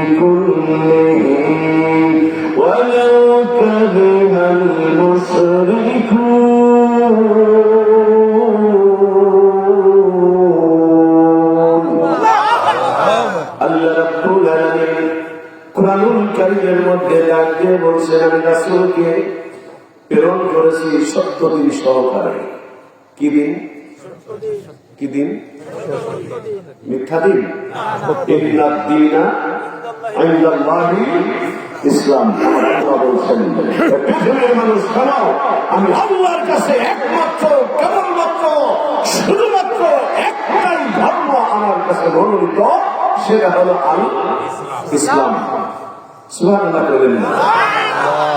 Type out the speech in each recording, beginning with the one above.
الدين كله ولو كره المشركون আল্লাহ রাব্বুল আলামিন কুরআনুল কারীমের মধ্যে ডাক দিয়ে বলছেন আমি রাসূলকে প্রেরণ করেছি সত্য দিন সহকারে কি দিন কি দিন মিথ্যা দিন ইন্না দ্বীনা ইনদাল্লাহি ইসলাম। বলছেন মানুষ শোনো আমি আল্লাহর কাছে একমাত্র কেবলমাত্র শুধুমাত্র একটাই ধর্ম আমার কাছে মনোনীত সেটা হলো আল ইসলাম।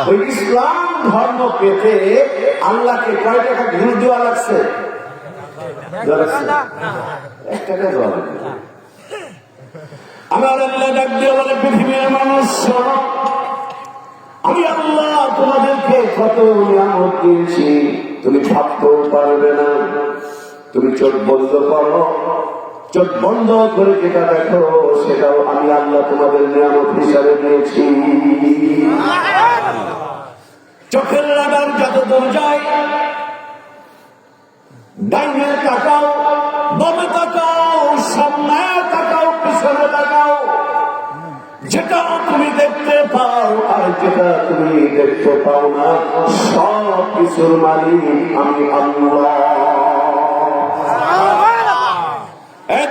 ওই ইসলাম ধর্ম পেতে আল্লাহকে কয় টাকা ঘুষ দেওয়া লাগছে? এক টাকা দেওয়া লাগবে। না। তুমি ভাবতেও পারবে না। তুমি চোখ বন্ধ করো। চোখ বন্ধ করে যেটা দেখো, সেটাও আমি আল্লাহ তোমাদের নিয়ামত হিসাবে দিয়েছি। চোখের লাগার যত দূর যায় ডাইনে তাকাও। তাকাও যেটা তুমি দেখতে পাও আর যেটা তুমি দেখতে পাও না সব কিছুর মালিক আমি আল্লাহ।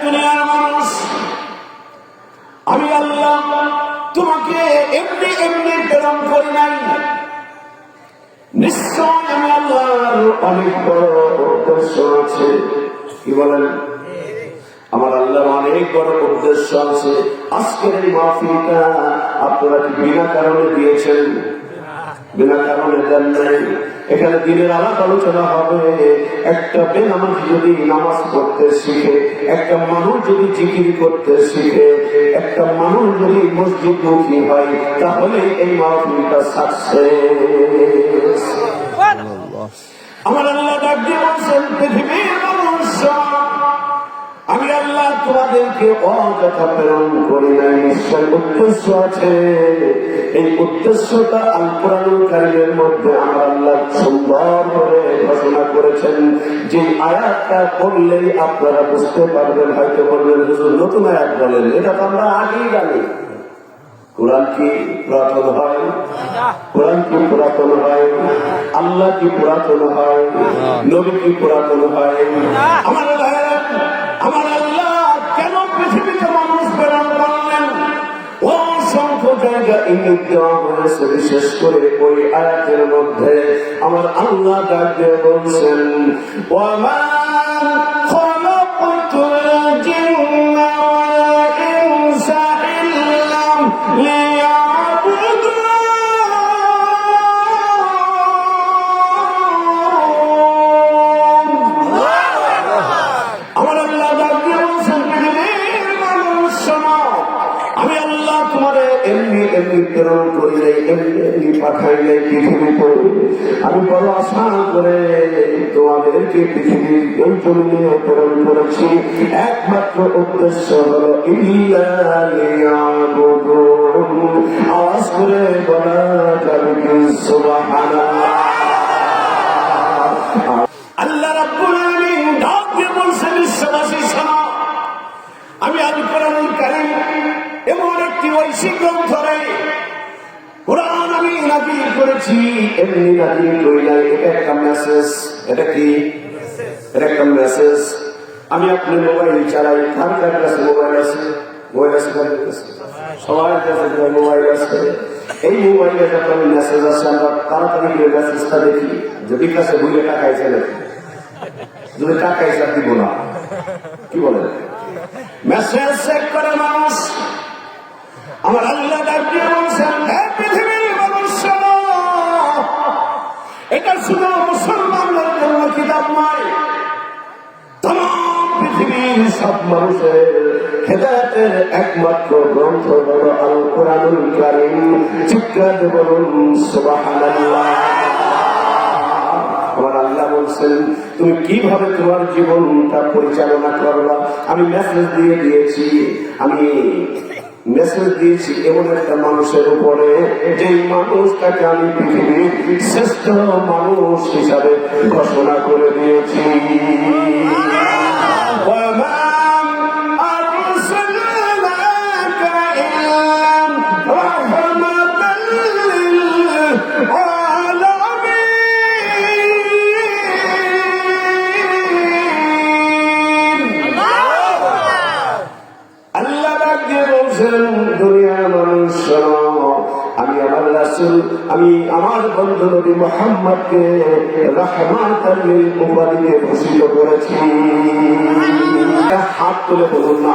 দুনিয়ার মানুষ, আমি আল্লাহ, তোমাকে এমনি এমনি প্রেরণ করি নাই। নিশ্চয় আমি আল্লাহর অনেক বড় উদ্দেশ্য আছে। কি বলেন? আমার আল্লাহ অনেক বড় উদ্দেশ্য আছে। আজকের এই মাহফিলটা আপনারা কি বিনা কারণে দিয়েছেন? বিনা কারণে দেন নাই। এখানে দিনের আলাপ আলোচনা হবে। একটা বেনামাজ যদি নামাজ পড়তে শিখে একটা মানুষ যদি জিকির করতে শিখে একটা মানুষ যদি মসজিদ মুখী হয় তাহলে এই মাহফিলটা সাকসেস আমার আল্লাহ ডাক দিয়ে বলছেন পৃথিবীর মানুষ আল্লাহ তোমাদেরকে অযথা প্রেরণ করি নাই, নিশ্চয় উদ্দেশ্য আছে। এই উদ্দেশ্যটা আল কোরআনুল মধ্যে আমার আল্লাহ সুন্দর করে ঘোষণা করেছেন। যে আয়াতটা পড়লেই আপনারা বুঝতে পারবেন, হয়তো বলবেন, হুজুর, নতুন আয়াত বলেন। এটা তো আমরা আগেই জানি। কোরআন কি পুরাতন হয়? কোরআন কি পুরাতন হয়? আল্লাহ কি পুরাতন হয়? নবী কি পুরাতন হয়? আমার আমার পৃথিবীতে মানুষ প্রেরণ পারলেন অসংখ্য জায়গা ইঙ্গিত আমার আল্লাহ বলছেন এমনি প্রেরণ করি নাই এমনি এমনি পাঠাই নাই পৃথিবীতে আমি বড় আশা করে তোমাদেরকে পৃথিবীর এই জমিনে প্রেরণ করেছি। একমাত্র উদ্দেশ্য হলো আওয়াজ করে বলা করেছি, এমনি নাজিল করি নাই এটা একটা মেসেজ এটা কি? এটা একটা মেসেজ আমি আপনি মোবাইল চালাই, কার কার কাছে মোবাইল আছে? মোবাইল আছে কার কাছে? সবার কাছে মোবাইল আছে। এই মোবাইলে যখন মেসেজ আসে, আমরা তাড়াতাড়ি করে মেসেজটা দেখি, যে বিকাশে ভুলে টাকা এসে নাকি? যদি টাকা এসে দিব না। কি বলেন? মেসেজ চেক করে মানুষ আমার আল্লাহ শুধু মুসলমানদের জন্য কিতাব নয় পৃথিবীর সব মানুষের একমাত্র গ্রন্থ হল আল কোরআনুল কারীম সুবহানাল্লাহ। আমার আল্লাহ বলছেন, তুমি কীভাবে তোমার জীবনটা পরিচালনা করবা? আমি মেসেজ দিয়ে দিয়েছি। আমি মেসেজ দিয়েছি, এমন একটা মানুষের উপরে যে মানুষটাকে আমি পৃথিবীর শ্রেষ্ঠ মানুষ হিসাবে ঘোষণা করে দিয়েছি। আমি আমার বন্ধু নবী মোহাম্মদকে রহমাতাল লিল ভূষিত করেছি। হাত তুলে বলুন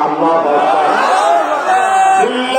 আল্লাহ।